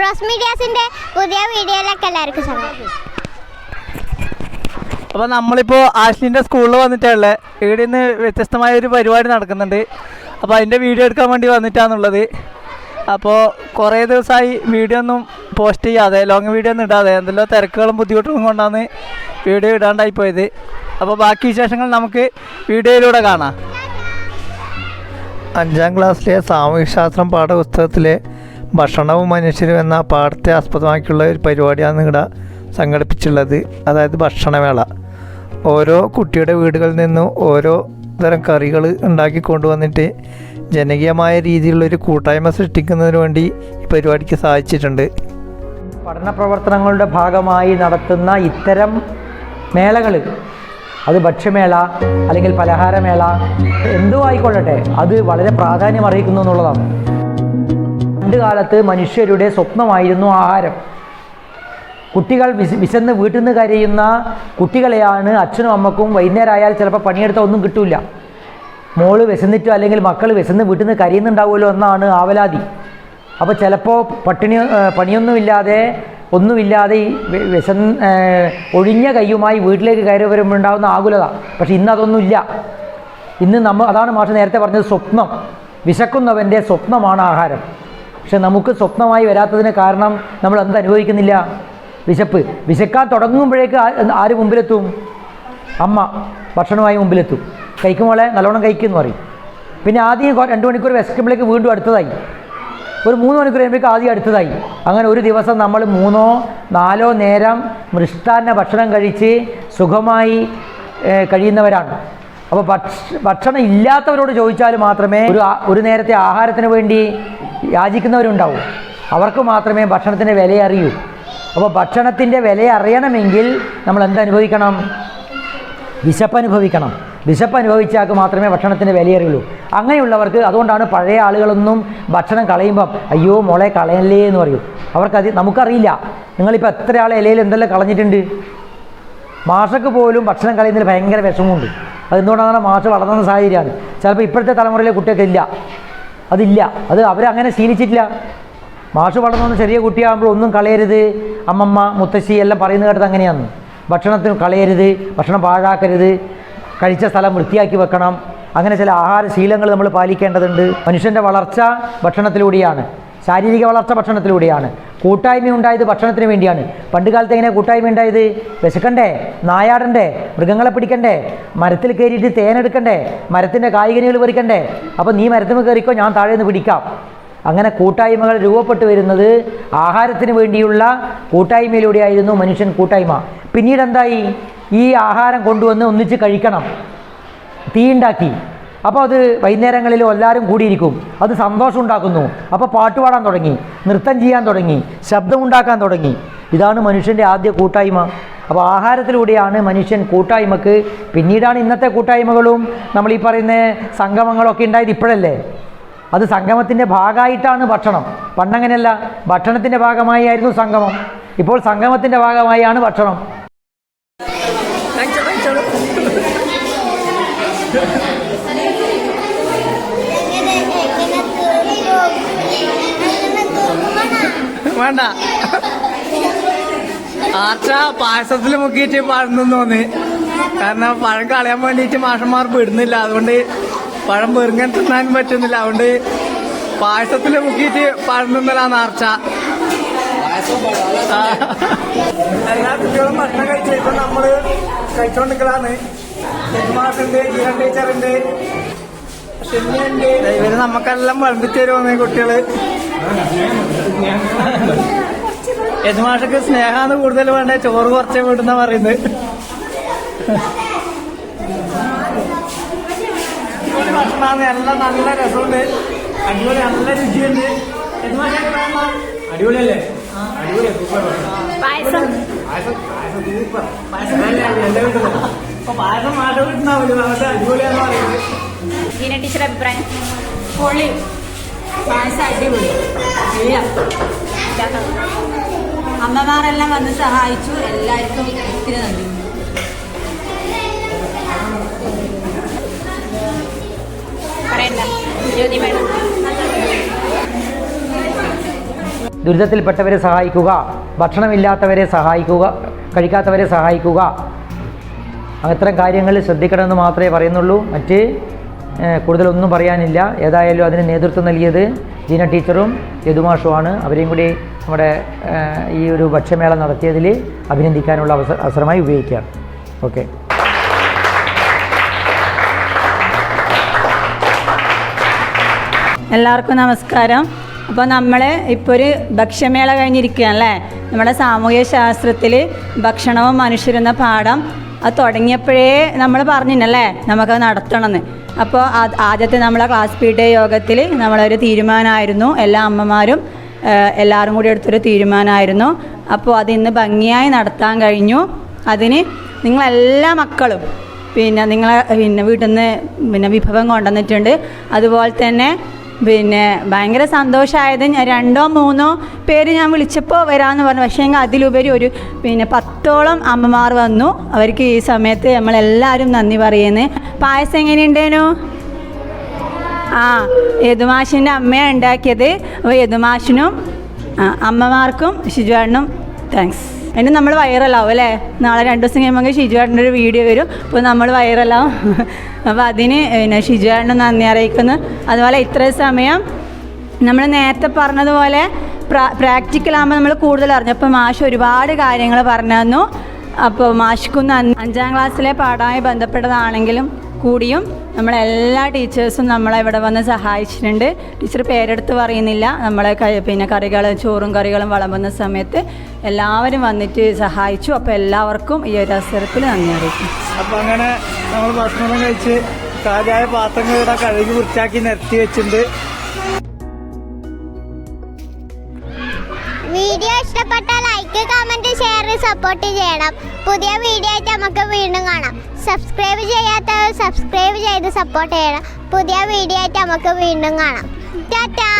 Bros മീഡിയാസിന്റെ പുതിയ വീഡിയോയിലേക്ക് എല്ലാവർക്കും സ്വാഗതം. അപ്പോൾ നമ്മളിപ്പോ ആഷ്ലിന്റെ സ്കൂളിൽ വന്നിട്ടുള്ളത് ഇവിടെ നിന്ന് വ്യത്യസ്തമായ ഒരു പരിപാടി നടക്കുന്നുണ്ട്. അപ്പോൾ അതിന്റെ വീഡിയോ എടുക്കാൻ വേണ്ടി വന്നിട്ടാണുള്ളത് അപ്പോൾ കുറേ ദിവസമായി വീഡിയോ ഒന്നും പോസ്റ്റ് ചെയ്യാതെ ലോങ് വീഡിയോ ഒന്നും ഇടാതെ എന്തെല്ലോ തിരക്കുകളും ബുദ്ധിമുട്ടുകളും കൊണ്ടാണ് വീഡിയോ ഇടാണ്ടായി പോയത്. അപ്പോൾ ബാക്കി വിശേഷങ്ങൾ നമുക്ക് വീഡിയോയിലൂടെ കാണാം. അഞ്ചാം ക്ലാസ്സിലെ സാമൂഹ്യശാസ്ത്രം പാഠപുസ്തകത്തിലെ ഭക്ഷണവും മനുഷ്യരും എന്ന പാഠത്തെ ആസ്പദമാക്കിയുള്ള ഒരു പരിപാടിയാണ് ഇവിടെ സംഘടിപ്പിച്ചുള്ളത്. അതായത് ഭക്ഷണമേള. ഓരോ കുട്ടിയുടെ വീടുകളിൽ നിന്നും ഓരോ തരം കറികൾ ഉണ്ടാക്കി കൊണ്ടുവന്നിട്ട് ജനകീയമായ രീതിയിലുള്ളൊരു കൂട്ടായ്മ സൃഷ്ടിക്കുന്നതിന് വേണ്ടി ഈ പരിപാടിക്ക് സാധിച്ചിട്ടുണ്ട് പഠന പ്രവർത്തനങ്ങളുടെ ഭാഗമായി നടത്തുന്ന ഇത്തരം മേളകൾ അത് ഭക്ഷ്യമേള അല്ലെങ്കിൽ പലഹാരമേള എന്തോ ആയിക്കൊള്ളട്ടെ അത് വളരെ പ്രാധാന്യം അർഹിക്കുന്നു എന്നുള്ളതാണ്. പണ്ട് കാലത്ത് മനുഷ്യരുടെ സ്വപ്നമായിരുന്നു ആഹാരം. കുട്ടികൾ വിശ വിശന്ന് വീട്ടിൽ നിന്ന് കരയുന്ന കുട്ടികളെയാണ് അച്ഛനും അമ്മക്കും വൈകുന്നേരമായാൽ ചിലപ്പോൾ പണിയെടുത്താൽ ഒന്നും കിട്ടില്ല മോൾ വിശന്നിട്ടോ അല്ലെങ്കിൽ മക്കൾ വിശന്ന് വീട്ടിൽ നിന്ന് കരയുന്നുണ്ടാവുമല്ലോ എന്നാണ് ആവലാതി. അപ്പോൾ ചിലപ്പോൾ പട്ടിണി പണിയൊന്നുമില്ലാതെ ഒന്നുമില്ലാതെ ഈ വിശ വിശന്ന് ഒഴിഞ്ഞ കൈയുമായി വീട്ടിലേക്ക് കയറി വരുമ്പോൾ ഉണ്ടാകുന്ന ആകുലത. പക്ഷെ ഇന്ന് അതൊന്നുമില്ല. ഇന്ന് നമ്മൾ അതാണ് മാഷ് നേരത്തെ പറഞ്ഞത് സ്വപ്നം. വിശക്കുന്നവന്റെ സ്വപ്നമാണ് ആഹാരം. പക്ഷെ നമുക്ക് സ്വപ്നമായി വരാത്തതിന് കാരണം നമ്മൾ എന്ത് അനുഭവിക്കുന്നില്ല? വിശപ്പ്. വിശക്കാൻ തുടങ്ങുമ്പോഴേക്ക് ആര് മുമ്പിലെത്തും? അമ്മ ഭക്ഷണമായി മുമ്പിലെത്തും. കഴിക്കുമ്പോളെ നല്ലോണം കഴിക്കുമെന്ന് പറയും. പിന്നെ ആദ്യം രണ്ട് മണിക്കൂർ വിശക്കുമ്പോഴേക്ക് വീണ്ടും അടുത്തതായി. ഒരു മൂന്ന് മണിക്കൂർ കഴിയുമ്പോഴേക്ക് ആദ്യം അടുത്തതായി. അങ്ങനെ ഒരു ദിവസം നമ്മൾ മൂന്നോ നാലോ നേരം മൃഷ്ടാന്ന ഭക്ഷണം കഴിച്ച് സുഖമായി കഴിയുന്നവരാണ്. അപ്പോൾ ഭക്ഷണം ഇല്ലാത്തവരോട് ചോദിച്ചാൽ മാത്രമേ ഒരു ഒരു നേരത്തെ ആഹാരത്തിന് വേണ്ടി യാചിക്കുന്നവരുണ്ടാവും. അവർക്ക് മാത്രമേ ഭക്ഷണത്തിന്റെ വില അറിയൂ. അപ്പോൾ ഭക്ഷണത്തിന്റെ വില അറിയണമെങ്കിൽ നമ്മൾ എന്തനുഭവിക്കണം വിശപ്പ് അനുഭവിക്കണം. വിശപ്പ് അനുഭവിച്ചാൽ മാത്രമേ ഭക്ഷണത്തിന്റെ വിലയറിയുള്ളൂ അങ്ങനെയുള്ളവർക്ക് അതുകൊണ്ടാണ് പഴയ ആളുകളൊന്നും ഭക്ഷണം കളയുമ്പം അയ്യോ മോളെ കളയല്ലേ എന്ന് പറയും. അവർക്കത് നമുക്കറിയില്ല. നിങ്ങളിപ്പോൾ എത്ര ആൾ ഇലയിൽ എന്തെല്ലാം കളഞ്ഞിട്ടുണ്ട്? മാഷക്ക് പോലും ഭക്ഷണം കളയുന്നതിൽ ഭയങ്കര വിഷമമുണ്ട്. അതെന്തുകൊണ്ടാണ് മാഷ് വളർന്ന സാഹചര്യമാണ്. ചിലപ്പോൾ ഇപ്പോഴത്തെ തലമുറയിലെ കുട്ടികൾക്കില്ല അതില്ല. അത് അവരങ്ങനെ ശീലിച്ചിട്ടില്ല. മാഷ് വളർന്നു വന്ന ചെറിയ കുട്ടിയാകുമ്പോൾ ഒന്നും കളയരുത്. അമ്മമ്മ മുത്തശ്ശി എല്ലാം പറയുന്നത് കേട്ടത് അങ്ങനെയാണ്. ഭക്ഷണത്തിന് കളയരുത് ഭക്ഷണം പാഴാക്കരുത്. കഴിച്ച സ്ഥലം വൃത്തിയാക്കി വെക്കണം. അങ്ങനെ ചില ആഹാര ശീലങ്ങൾ നമ്മൾ പാലിക്കേണ്ടതുണ്ട്. മനുഷ്യന്റെ വളർച്ച ഭക്ഷണത്തിലൂടെയാണ്. ശാരീരിക വളർച്ച ഭക്ഷണത്തിലൂടെയാണ്. കൂട്ടായ്മ ഉണ്ടായത് ഭക്ഷണത്തിന് വേണ്ടിയാണ്. പണ്ട് കാലത്ത് എങ്ങനെ കൂട്ടായ്മ ഉണ്ടായത് വിശക്കണ്ടേ? നായാടണ്ടേ? മൃഗങ്ങളെ പിടിക്കണ്ടേ? മരത്തിൽ കയറിയിട്ട് തേനെടുക്കണ്ടേ മരത്തിന്റെ കായികനികൾ പറിക്കണ്ടേ? അപ്പോൾ നീ മരത്തിൽ കയറിക്കോ ഞാൻ താഴെ നിന്ന് പിടിക്കാം. അങ്ങനെ കൂട്ടായ്മകൾ രൂപപ്പെട്ടു വരുന്നത് ആഹാരത്തിന് വേണ്ടിയുള്ള കൂട്ടായ്മയിലൂടെയായിരുന്നു മനുഷ്യൻ കൂട്ടായ്മ. പിന്നീട് എന്തായി? ഈ ആഹാരം കൊണ്ടുവന്ന് ഒന്നിച്ച് കഴിക്കണം. തീ ഉണ്ടാക്കി. അപ്പോൾ അത് വൈകുന്നേരങ്ങളിൽ എല്ലാവരും കൂടിയിരിക്കും. അത് സന്തോഷം ഉണ്ടാക്കുന്നു. അപ്പോൾ പാട്ട് പാടാൻ തുടങ്ങി. നൃത്തം ചെയ്യാൻ തുടങ്ങി. ശബ്ദം ഉണ്ടാക്കാൻ തുടങ്ങി. ഇതാണ് മനുഷ്യന്റെ ആദ്യ കൂട്ടായ്മ. അപ്പോൾ ആഹാരത്തിലൂടെയാണ് മനുഷ്യൻ കൂട്ടായ്മക്ക് പിന്നീടാണ് ഇന്നത്തെ കൂട്ടായ്മകളും നമ്മൾ ഈ പറയുന്ന സംഗമങ്ങളൊക്കെ ഉണ്ടായത് ഇപ്പോഴല്ലേ? അത് സംഗമത്തിന്റെ ഭാഗമായിട്ടാണ് ഭക്ഷണം. പണ്ടങ്ങനെയല്ല. ഭക്ഷണത്തിന്റെ ഭാഗമായി ആയിരുന്നു സംഗമം. ഇപ്പോൾ സംഗമത്തിന്റെ ഭാഗമായാണ് ഭക്ഷണം. വേണ്ട. ആർച്ച പായസത്തിൽ മുക്കിയിട്ട് പഴം തോന്നി കാരണം പഴം കളയാൻ വേണ്ടിയിട്ട് മാഷന്മാർ വിടുന്നില്ല. അതുകൊണ്ട് പഴം വെറുങ്ങൻ തിന്നാൻ പറ്റുന്നില്ല. അതുകൊണ്ട് പായസത്തിൽ മുക്കിയിട്ട് പഴം ആർച്ച. ആ. എല്ലാ കുട്ടികളും ഭക്ഷണം കഴിച്ചു നമ്മൾ കഴിച്ചോണ്ടിരിക്കലാണ്. മാഷുണ്ട് ജീവൻ ടീച്ചറുണ്ട് ഇവർ നമുക്കെല്ലാം വിളമ്പിച്ചു കുട്ടികൾ. യജമാഷക്ക് സ്നേഹാന്ന് കൂടുതൽ വേണ്ട? ചോറ് കുറച്ചേ വിടുന്ന പറയുന്നത്. ഭക്ഷണമാണ്. എല്ലാം നല്ല രസമുണ്ട്. അടിപൊളി നല്ല രുചിയുണ്ട്. അടിപൊളിയല്ലേ? അടിപൊളിയാ സൂപ്പർ പായസം. പായസം പായസം സൂപ്പർ. പായസം നല്ല എന്റെ വീട്ടിൽ അപ്പൊ പായസം മാഷ വീട്ടിനാവില്ല പക്ഷെ അടിപൊളിയാന്ന് പറയുന്നത്. ജീന ടീച്ചർ അഭിപ്രായം. പൊള്ളി പായസം അടിപൊളി. അമ്മമാരെല്ലാം വന്ന് സഹായിച്ചു. എല്ലാവർക്കും ഒത്തിരി നന്ദി. ദുരിതത്തിൽപ്പെട്ടവരെ സഹായിക്കുക ഭക്ഷണമില്ലാത്തവരെ സഹായിക്കുക കഴിക്കാത്തവരെ സഹായിക്കുക. അത്തരം കാര്യങ്ങൾ ശ്രദ്ധിക്കണമെന്ന് മാത്രമേ പറയുന്നുള്ളൂ. മറ്റ് കൂടുതലൊന്നും പറയാനില്ല. ഏതായാലും അതിന് നേതൃത്വം നൽകിയത് ജീന ടീച്ചറും യദുമാഷുമാണ് അവരെയും കൂടി നമ്മുടെ ഈ ഒരു ഭക്ഷ്യമേള നടത്തിയതിൽ അഭിനന്ദിക്കാനുള്ള അവസ അവസരമായി ഉപയോഗിക്കുകയാണ് ഓക്കെ. എല്ലാവർക്കും നമസ്കാരം. അപ്പോൾ നമ്മൾ ഇപ്പോൾ ഒരു ഭക്ഷ്യമേള കഴിഞ്ഞിരിക്കുകയാണല്ലേ നമ്മുടെ സാമൂഹ്യ ശാസ്ത്രത്തിൽ ഭക്ഷണവും മനുഷ്യരെന്ന പാഠം അത് തുടങ്ങിയപ്പോഴേ നമ്മൾ പറഞ്ഞില്ലല്ലേ നമുക്കത് നടത്തണമെന്ന്. അപ്പോൾ ആദ്യത്തെ നമ്മളെ ക്ലാസ് പി ഡേ യോഗത്തിൽ നമ്മളൊരു തീരുമാനമായിരുന്നു. എല്ലാ അമ്മമാരും എല്ലാവരും കൂടി എടുത്തൊരു തീരുമാനമായിരുന്നു. അപ്പോൾ അത് ഇന്ന് ഭംഗിയായി നടത്താൻ കഴിഞ്ഞു. അതിന് നിങ്ങളെല്ലാ മക്കളും പിന്നെ നിങ്ങളെ പിന്നെ വീട്ടിൽ നിന്ന് പിന്നെ വിഭവം കൊണ്ടുവന്നിട്ടുണ്ട്. അതുപോലെ തന്നെ പിന്നെ ഭയങ്കര സന്തോഷമായത് ഞാൻ രണ്ടോ മൂന്നോ പേര് ഞാൻ വിളിച്ചപ്പോൾ വരാമെന്ന് പറഞ്ഞു. പക്ഷേ എങ്കിൽ അതിലുപരി ഒരു പിന്നെ പത്തോളം അമ്മമാർ വന്നു. അവർക്ക് ഈ സമയത്ത് നമ്മളെല്ലാവരും നന്ദി പറയുന്നത് പായസം എങ്ങനെയുണ്ടേനു? ആ യദുമാഷിന്റെ അമ്മയാണ് ഉണ്ടാക്കിയത്. അപ്പോൾ യദുമാഷിനും അമ്മമാർക്കും ഷിജുവേട്ടനും താങ്ക്സ് അതിന് നമ്മൾ വൈറലാവും അല്ലേ? നാളെ രണ്ട് ദിവസം കഴിയുമ്പോൾ ഷിജുവേട്ടന്റെ ഒരു വീഡിയോ വരും. അപ്പോൾ നമ്മൾ വൈറലാവും അപ്പോൾ അതിന് പിന്നെ ഷിജുവേട്ടനും നന്ദി അറിയിക്കുന്നു. അതുപോലെ ഇത്രയും സമയം നമ്മൾ നേരത്തെ പറഞ്ഞതുപോലെ പ്രാ പ്രാക്ടിക്കലാകുമ്പോൾ നമ്മൾ കൂടുതൽ അറിഞ്ഞു. അപ്പോൾ മാഷ് ഒരുപാട് കാര്യങ്ങൾ പറഞ്ഞു തന്നു. അപ്പോൾ മാഷിക്കുന്ന അഞ്ചാം ക്ലാസ്സിലെ പാഠമായി ബന്ധപ്പെട്ടതാണെങ്കിലും കൂടിയും നമ്മളെല്ലാ ടീച്ചേഴ്സും നമ്മളെ ഇവിടെ വന്ന് സഹായിച്ചിട്ടുണ്ട്. ടീച്ചർ പേരെടുത്ത് പറയുന്നില്ല. നമ്മളെ പിന്നെ കറികൾ ചോറും കറികളും വിളമ്പുന്ന സമയത്ത് എല്ലാവരും വന്നിട്ട് സഹായിച്ചു. അപ്പോൾ എല്ലാവർക്കും ഈ ഒരു അവസരത്തിൽ നന്ദി അറിയിക്കും അപ്പോൾ അങ്ങനെ നമ്മൾ ഭക്ഷണം കഴിച്ച് കാലായ പാത്രങ്ങൾ ഇവിടെ കഴുകി വൃത്തിയാക്കി നിർത്തി വെച്ചിട്ടുണ്ട്. കമന്റ് സപ്പോർട്ട് ചെയ്യണം. പുതിയ വീഡിയോ ആയിട്ട് നമുക്ക് വീണ്ടും കാണാം. സബ്സ്ക്രൈബ് ചെയ്യാത്തവർ സബ്സ്ക്രൈബ് ചെയ്ത് സപ്പോർട്ട് ചെയ്യണം. പുതിയ വീഡിയോ ആയിട്ട് നമുക്ക് വീണ്ടും കാണാം. ടാറ്റാ!